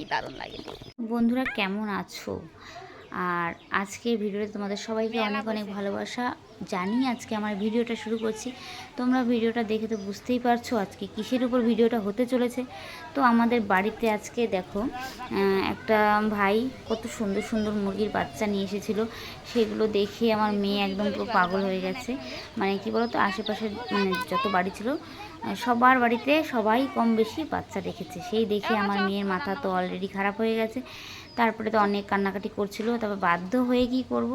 কি দারুণ লাগে। বন্ধুরা কেমন আছো? আর আজকের ভিডিওতে তোমাদের সবাইকে অনেক অনেক ভালোবাসা। জানিয়ে আজকে আমার ভিডিওটা শুরু করছি। তোমরা ভিডিওটা দেখে তো বুঝতেই পারছ আজকে কিসের উপর ভিডিওটা হতে চলেছে। তো আমাদের বাড়িতে আজকে দেখো একটা ভাই কত সুন্দর সুন্দর মুরগির বাচ্চা নিয়ে এসেছিল। সেগুলো দেখে আমার মেয়ে একদম পুরো পাগল হয়ে গেছে। মানে কি বলতো আশেপাশে মানে যত বাড়ি ছিল সবার বাড়িতে সবাই কম বেশি বাচ্চা রেখেছে সেই দেখে আমার মেয়ের মাথা তো অলরেডি খারাপ হয়ে গেছে। তারপরে তো অনেক কান্নাকাটি করছিল তবে বাধ্য হয়ে কি করব?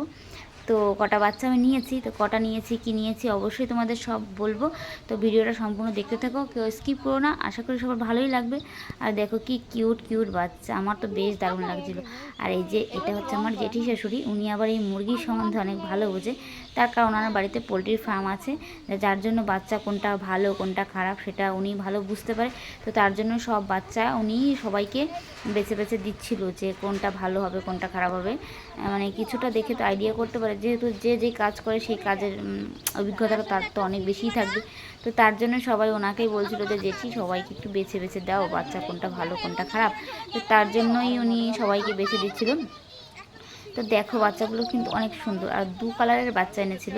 তো কটা বাচ্চা আমি নিয়েছি, তো কটা নিয়েছি, কি নিয়েছি অবশ্যই তোমাদের সব বলব। তো ভিডিওটা সম্পূর্ণ দেখতে থাকো, কেউ স্কিপ করো না, আশা করি সবার ভালোই লাগবে। আর দেখো কি কিউট কিউট বাচ্চা, আমার তো বেশ দারুণ লাগছিল। আর এই যে এটা হচ্ছে আমার জেঠি শাশুড়ি, উনি আবার এই মুরগির সম্বন্ধে অনেক ভালো বোঝে। তার কারণ ওনার বাড়িতে পোলট্রির ফার্ম আছে যার জন্য বাচ্চা কোনটা ভালো, কোনটা খারাপ সেটা উনি ভালো বুঝতে পারে। তো তার জন্য সব বাচ্চা উনি সবাইকে বেছে বেছে দিচ্ছিল যে কোনটা ভালো হবে, কোনটা খারাপ হবে। মানে কিছুটা দেখে তো আইডিয়া করতে পারে যেহেতু যে যে কাজ করে সেই কাজের অভিজ্ঞতাটা তার তো অনেক বেশিই থাকবে। তো তার জন্য সবাই ওনাকেই বলছিল যে, জেঠি, সবাইকে একটু বেছে বেছে দাও, বাচ্চা কোনটা ভালো, কোনটা খারাপ। তো তার জন্যই উনি সবাইকে বেছে দিচ্ছিল। তো দেখো বাচ্চাগুলো কিন্তু অনেক সুন্দর। আর দু কালারের বাচ্চা এনেছিল।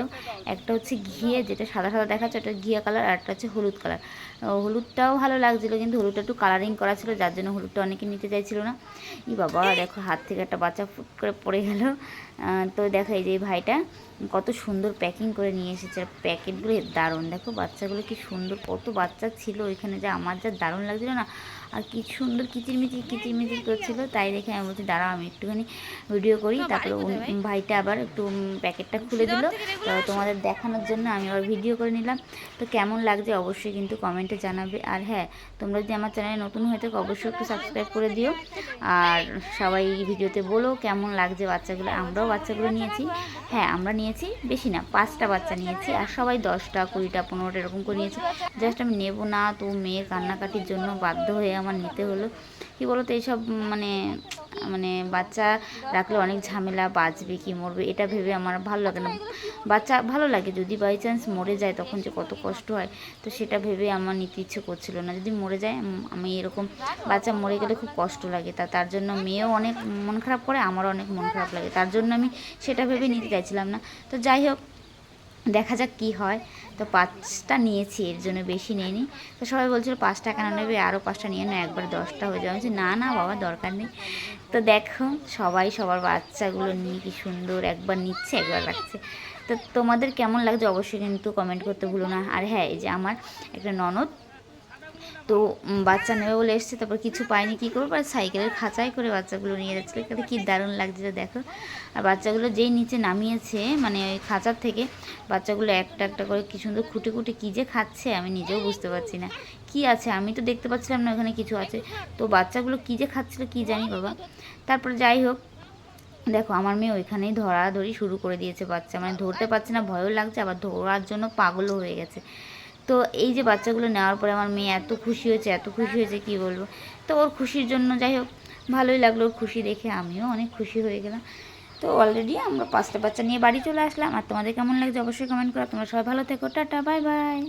একটা হচ্ছে ঘিয়ে, যেটা সাদা সাদা দেখাচ্ছে ওটা ঘিয়া কালার, আর একটা হচ্ছে হলুদ কালার। হলুদটাও ভালো লাগছিল, কিন্তু হলুদটা একটু কালারিং করা ছিল, যার জন্য হলুদটা অনেকে নিতে চাইছিল না। ই বাবা, দেখো হাত থেকে একটা বাচ্চা ফুট করে পড়ে গেল। তো দেখো এই যে ভাইটা কত সুন্দর প্যাকিং করে নিয়ে এসেছে। আর প্যাকেটগুলো দারুণ। দেখো বাচ্চাগুলো কি সুন্দর, কত বাচ্চা ছিল ওইখানে, যে আমার যা দারুণ লাগছিল না। আর কি সুন্দর কিচিরমিচির কিচিরমিচির করছিল। তাই দেখে আমি বলছি, দাঁড়াও, আমি একটুখানি ভিডিও করি। তারপরে ভাইটা আবার একটু প্যাকেটটা খুলে দিল। তো তোমাদের দেখানোর জন্য আমি আবার ভিডিও করে নিলাম। তো কেমন লাগছে অবশ্যই কিন্তু কমেন্টে জানাবে। আর হ্যাঁ তোমরা যদি আমার চ্যানেলে নতুন হয়ে থাকো অবশ্যই একটু সাবস্ক্রাইব করে দিও। আর সবাই ভিডিওতে বলো কেমন লাগছে বাচ্চাগুলো। আমরাও বাচ্চাগুলো নিয়েছি। হ্যাঁ আমরা নিয়েছি বেশি না পাঁচটা বাচ্চা নিয়েছি। আর সবাই দশটা কুড়িটা পনেরোটা এরকম করে নিয়েছি। জাস্ট আমি নেব না তো মেয়ের কান্নাকাটির জন্য বাধ্য হয়ে আমার নিতে হলো। কি বলো তো এইসব মানে মানে বাচ্চা রাখলে অনেক ঝামেলা, বাঁচবে কি মরবে, এটা ভেবে আমার ভালো লাগে না। বাচ্চা ভালো লাগে যদি বাই চান্স মরে যায় তখন যে কত কষ্ট হয়, তো সেটা ভেবে আমার নিতে ইচ্ছে করছিল না। যদি মরে যায় আমি এরকম বাচ্চা মরে গেলে খুব কষ্ট লাগে। তা, তার জন্য মেয়েও অনেক মন খারাপ করে, আমারও অনেক মন খারাপ লাগে। তার জন্য আমি সেটা ভেবে নিতে চাইছিলাম না। তো যাই হোক দেখা যাক কি হয়। তো পাঁচটা নিয়েছি, এর জন্য বেশি নিইনি। তো সবাই বলছিল পাঁচটা কেন নেবে আরও পাঁচটা নিয়ে না একবার দশটা হয়ে যাওয়া না না, বাবা, দরকার নেই। তো দেখো, সবাই সবার বাচ্চাগুলো নিয়ে কি সুন্দর একবার নিচ্ছে, একবার রাখছে। তো তোমাদের কেমন লাগছে অবশ্যই কিন্তু কমেন্ট করতে ভুলো না। আর হ্যাঁ এই যে আমার একটা ননদ তো বাচ্চা নেবে বলে এসছে, তারপর কিছু পাইনি কী করব? আর সাইকেলের খাঁচাই করে বাচ্চাগুলো নিয়ে যাচ্ছিল এখানে কী দারুণ লাগছিল দেখো। আর বাচ্চাগুলো যেই নিচে নামিয়েছে মানে ওই খাঁচার থেকে, বাচ্চাগুলো একটা একটা করে কী সুন্দর খুঁটে খুঁটে কী যে খাচ্ছে, আমি নিজেও বুঝতে পারছি না। কি আছে? আমি তো দেখতে পাচ্ছিলাম না ওখানে কিছু আছে। তো বাচ্চাগুলো কী যে খাচ্ছিলো কী জানি বাবা। তারপর যাই হোক, দেখো আমার মেয়ে ওইখানেই ধরাধরি শুরু করে দিয়েছে বাচ্চা। মানে ধরতে পারছে না, ভয়ও লাগছে, আবার ধরার জন্য পাগলও হয়ে গেছে। তো এই যে বাচ্চাগুলো নেওয়ার পরে আমার মেয়ে এত খুশি হয়েছে, এত খুশি হয়েছে, কি বলব? তো ওর খুশির জন্য যাই হোক, ভালোই লাগল ওর খুশি দেখে, আমিও অনেক খুশি হয়ে গেলাম। তো অলরেডি আমরা পাঁচটা বাচ্চা নিয়ে বাড়ি চলে আসলাম। আর তোমাদের কেমন লাগছে অবশ্যই কমেন্ট করো। তোমরা সবাই ভালো থেকো। Tata bye bye